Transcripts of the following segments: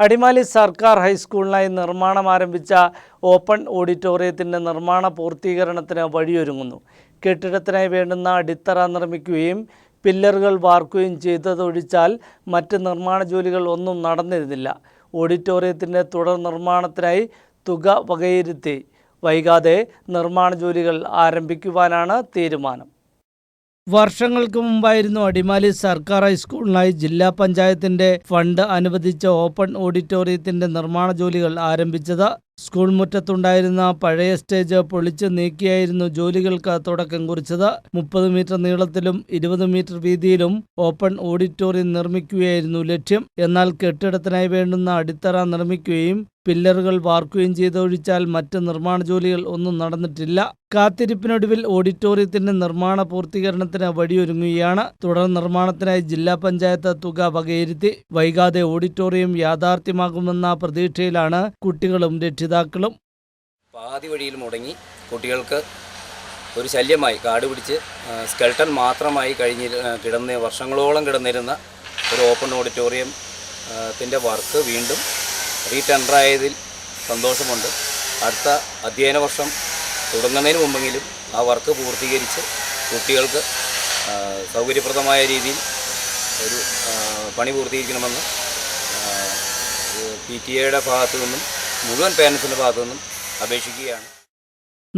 അടിമാലി സർക്കാർ ഹൈസ്കൂളിനായി നിർമ്മാണം ആരംഭിച്ച ഓപ്പൺ ഓഡിറ്റോറിയത്തിന്റെ നിർമ്മാണ പൂർത്തീകരണത്തിന് വഴിയൊരുങ്ങുന്നു. കെട്ടിടത്തിനായി വേണ്ടുന്ന അടിത്തറ നിർമ്മിക്കുകയും പില്ലറുകൾ വാർക്കുകയും ചെയ്തതൊഴിച്ചാൽ മറ്റ് നിർമ്മാണ ജോലികൾ ഒന്നും നടന്നിരുന്നില്ല. ഓഡിറ്റോറിയത്തിന്റെ തുടർ നിർമ്മാണത്തിനായി തുക വകയിരുത്തി. വൈകാതെ നിർമ്മാണ ജോലികൾ ആരംഭിക്കുവാനാണ് തീരുമാനം. വർഷങ്ങൾക്ക് മുമ്പായിരുന്നു അടിമാലി സർക്കാർ ഹൈസ്കൂളിനായി ജില്ലാ പഞ്ചായത്തിന്റെ ഫണ്ട് അനുവദിച്ച ഓപ്പൺ ഓഡിറ്റോറിയത്തിന്റെ നിർമ്മാണ ജോലികൾ ആരംഭിച്ചത്. സ്കൂൾ മുറ്റത്തുണ്ടായിരുന്ന പഴയ സ്റ്റേജ് പൊളിച്ച് നീക്കിയായിരുന്നു ജോലികൾക്ക് തുടക്കം കുറിച്ചത്. മുപ്പത് മീറ്റർ നീളത്തിലും ഇരുപത് മീറ്റർ വീതിയിലും ഓപ്പൺ ഓഡിറ്റോറിയം നിർമ്മിക്കുകയായിരുന്നു ലക്ഷ്യം. എന്നാൽ കെട്ടിടത്തിനായി വേണ്ടുന്ന അടിത്തറ നിർമ്മിക്കുകയും പില്ലറുകൾ വാർക്കുകയും ചെയ്തൊഴിച്ചാൽ മറ്റ് നിർമ്മാണ ജോലികൾ ഒന്നും നടന്നിട്ടില്ല. കാത്തിരിപ്പിനൊടുവിൽ ഓഡിറ്റോറിയത്തിന്റെ നിർമ്മാണ പൂർത്തീകരണത്തിന് വഴിയൊരുങ്ങുകയാണ്. തുടർ നിർമ്മാണത്തിനായി ജില്ലാ പഞ്ചായത്ത് തുക വകയിരുത്തി. വൈകാതെ ഓഡിറ്റോറിയം യാഥാർത്ഥ്യമാകുമെന്ന പ്രതീക്ഷയിലാണ് കുട്ടികളും രക്ഷിതാക്കളും പാതി വഴിയിൽ മുടങ്ങി കുട്ടികൾക്ക് ഒരു ശല്യമായി. കാട് പിടിച്ച് സ്കെൽട്ടൺ മാത്രമായി കഴിഞ്ഞി കിടന്ന വർഷങ്ങളോളം കിടന്നിരുന്ന ഒരു ഓപ്പൺ ഓഡിറ്റോറിയം ത്തിന്റെ വർക്ക് വീണ്ടും റീടെൻഡറായതിൽ സന്തോഷമുണ്ട്. അടുത്ത അധ്യയന വർഷം തുടങ്ങുന്നതിന് മുമ്പെങ്കിലും ആ വർക്ക് പൂർത്തീകരിച്ച് കുട്ടികൾക്ക് സൗകര്യപ്രദമായ രീതിയിൽ ഒരു പണി പൂർത്തീകരിക്കണമെന്ന് പി ടി എയുടെ ഭാഗത്തു നിന്നും മുഴുവൻ പേരൻസിന്റെ ഭാഗത്തു നിന്നും അപേക്ഷിക്കുകയാണ്.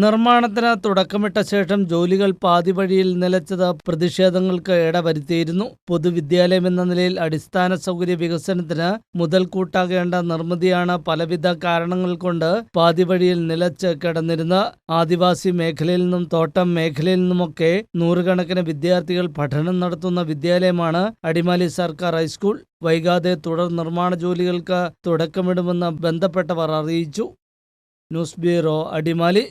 നിർമ്മാണത്തിന് തുടക്കമിട്ട ശേഷം ജോലികൾ പാതിവഴിയിൽ നിലച്ചത് പ്രതിഷേധങ്ങൾക്ക് ഇടവരുത്തിയിരുന്നു. പൊതുവിദ്യാലയം എന്ന നിലയിൽ അടിസ്ഥാന സൗകര്യ വികസനത്തിന് മുതൽക്കൂട്ടാകേണ്ട നിർമ്മിതിയാണ് പലവിധ കാരണങ്ങൾ കൊണ്ട് പാതിവഴിയിൽ നിലച്ച് കിടന്നിരുന്നത്. ആദിവാസി മേഖലയിൽ നിന്നും തോട്ടം മേഖലയിൽ നിന്നുമൊക്കെ നൂറുകണക്കിന് വിദ്യാർത്ഥികൾ പഠനം നടത്തുന്ന വിദ്യാലയമാണ് അടിമാലി സർക്കാർ ഹൈസ്കൂൾ. വൈകാതെ തുടർ നിർമ്മാണ ജോലികൾക്ക് തുടക്കമിടുമെന്ന് ബന്ധപ്പെട്ടവർ അറിയിച്ചു. News bureau Adimali.